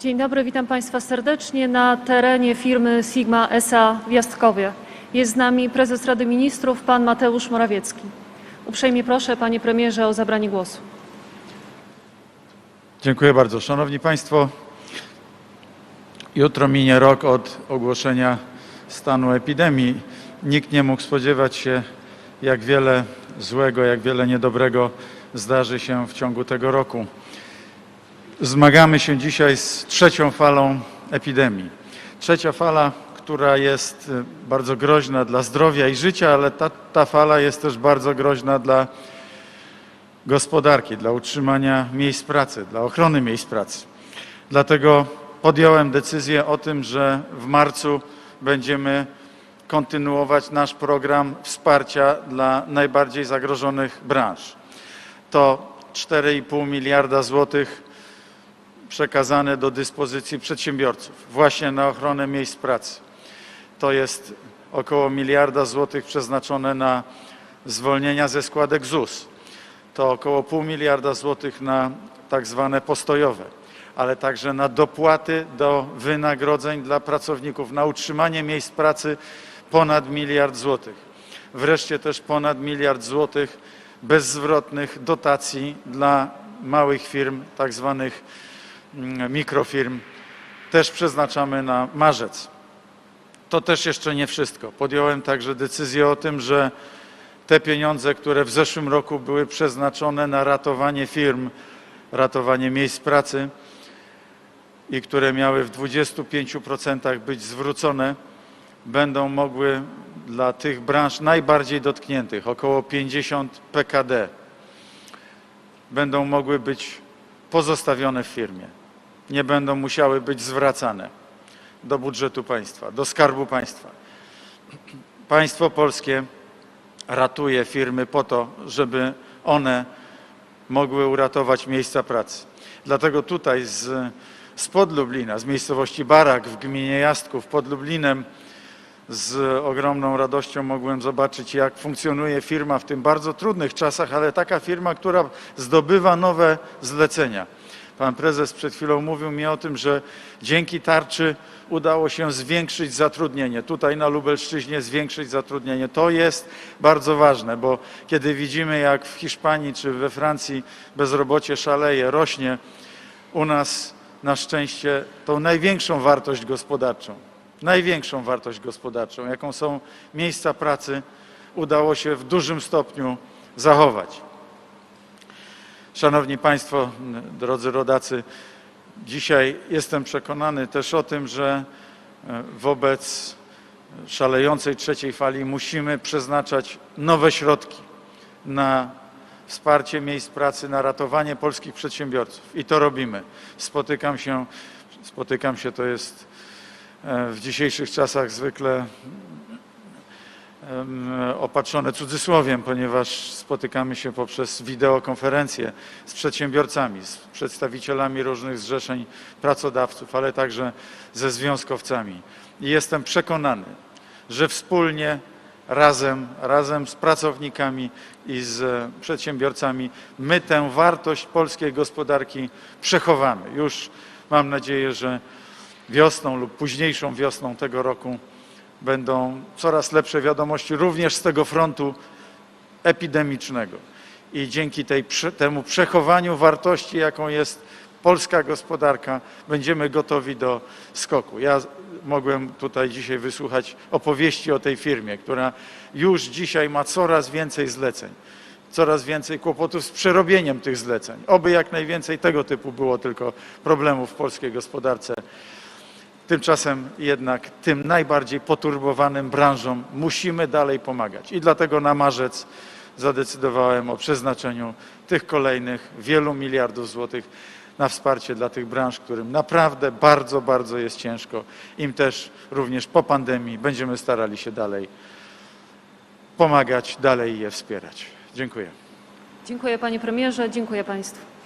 Dzień dobry, witam Państwa serdecznie na terenie firmy Sigma SA w Jastkowie. Jest z nami prezes Rady Ministrów, pan Mateusz Morawiecki. Uprzejmie proszę, panie premierze, o zabranie głosu. Dziękuję bardzo. Szanowni Państwo, jutro minie rok od ogłoszenia stanu epidemii. Nikt nie mógł spodziewać się, jak wiele złego, jak wiele niedobrego zdarzy się w ciągu tego roku. Zmagamy się dzisiaj z trzecią falą epidemii. Trzecia fala, która jest y, bardzo groźna dla zdrowia i życia, ale ta, ta fala jest też bardzo groźna dla gospodarki, dla utrzymania miejsc pracy, dla ochrony miejsc pracy. Dlatego podjąłem decyzję o tym, że w marcu będziemy kontynuować nasz program wsparcia dla najbardziej zagrożonych branż. To 4,5 miliarda złotych przekazane do dyspozycji przedsiębiorców właśnie na ochronę miejsc pracy. To jest około miliarda złotych przeznaczone na zwolnienia ze składek ZUS to około pół miliarda złotych na tak zwane postojowe, ale także na dopłaty do wynagrodzeń dla pracowników, na utrzymanie miejsc pracy ponad miliard złotych. Wreszcie też ponad miliard złotych bezzwrotnych dotacji dla małych firm, tak zwanych mikrofirm, też przeznaczamy na marzec. To też jeszcze nie wszystko. Podjąłem także decyzję o tym, że te pieniądze, które w zeszłym roku były przeznaczone na ratowanie firm, ratowanie miejsc pracy i które miały w 25% być zwrócone, będą mogły dla tych branż najbardziej dotkniętych, około 50 PKD, będą mogły być pozostawione w firmie. Nie będą musiały być zwracane do budżetu państwa, do skarbu państwa. Państwo polskie ratuje firmy po to, żeby one mogły uratować miejsca pracy. Dlatego tutaj z, spod Lublina, z miejscowości Barak w gminie Jastków pod Lublinem z ogromną radością mogłem zobaczyć, jak funkcjonuje firma w tym bardzo trudnych czasach, ale taka firma, która zdobywa nowe zlecenia. Pan prezes przed chwilą mówił mi o tym, że dzięki tarczy udało się zwiększyć zatrudnienie. Tutaj na Lubelszczyźnie zwiększyć zatrudnienie. To jest bardzo ważne, bo kiedy widzimy, jak w Hiszpanii czy we Francji bezrobocie szaleje, rośnie, u nas na szczęście tą największą wartość gospodarczą, największą wartość gospodarczą, jaką są miejsca pracy, udało się w dużym stopniu zachować. Szanowni Państwo, drodzy rodacy, dzisiaj jestem przekonany też o tym, że e, wobec szalejącej trzeciej fali musimy przeznaczać nowe środki na wsparcie miejsc pracy, na ratowanie polskich przedsiębiorców. I to robimy. Spotykam się, spotykam się to jest e, w dzisiejszych czasach zwykle opatrzone cudzysłowiem, ponieważ spotykamy się poprzez wideokonferencje z przedsiębiorcami, z przedstawicielami różnych zrzeszeń pracodawców, ale także ze związkowcami. I jestem przekonany, że wspólnie, razem, razem z pracownikami i z przedsiębiorcami my tę wartość polskiej gospodarki przechowamy. Już mam nadzieję, że wiosną lub późniejszą wiosną tego roku będą coraz lepsze wiadomości również z tego frontu epidemicznego. I dzięki tej, temu przechowaniu wartości, jaką jest polska gospodarka, będziemy gotowi do skoku. Ja mogłem tutaj dzisiaj wysłuchać opowieści o tej firmie, która już dzisiaj ma coraz więcej zleceń, coraz więcej kłopotów z przerobieniem tych zleceń. Oby jak najwięcej tego typu było tylko problemów w polskiej gospodarce. Tymczasem jednak tym najbardziej poturbowanym branżom musimy dalej pomagać. I dlatego na marzec zadecydowałem o przeznaczeniu tych kolejnych wielu miliardów złotych na wsparcie dla tych branż, którym naprawdę bardzo, bardzo jest ciężko. Im też również po pandemii będziemy starali się dalej pomagać, dalej je wspierać. Dziękuję. Dziękuję panie premierze, dziękuję państwu.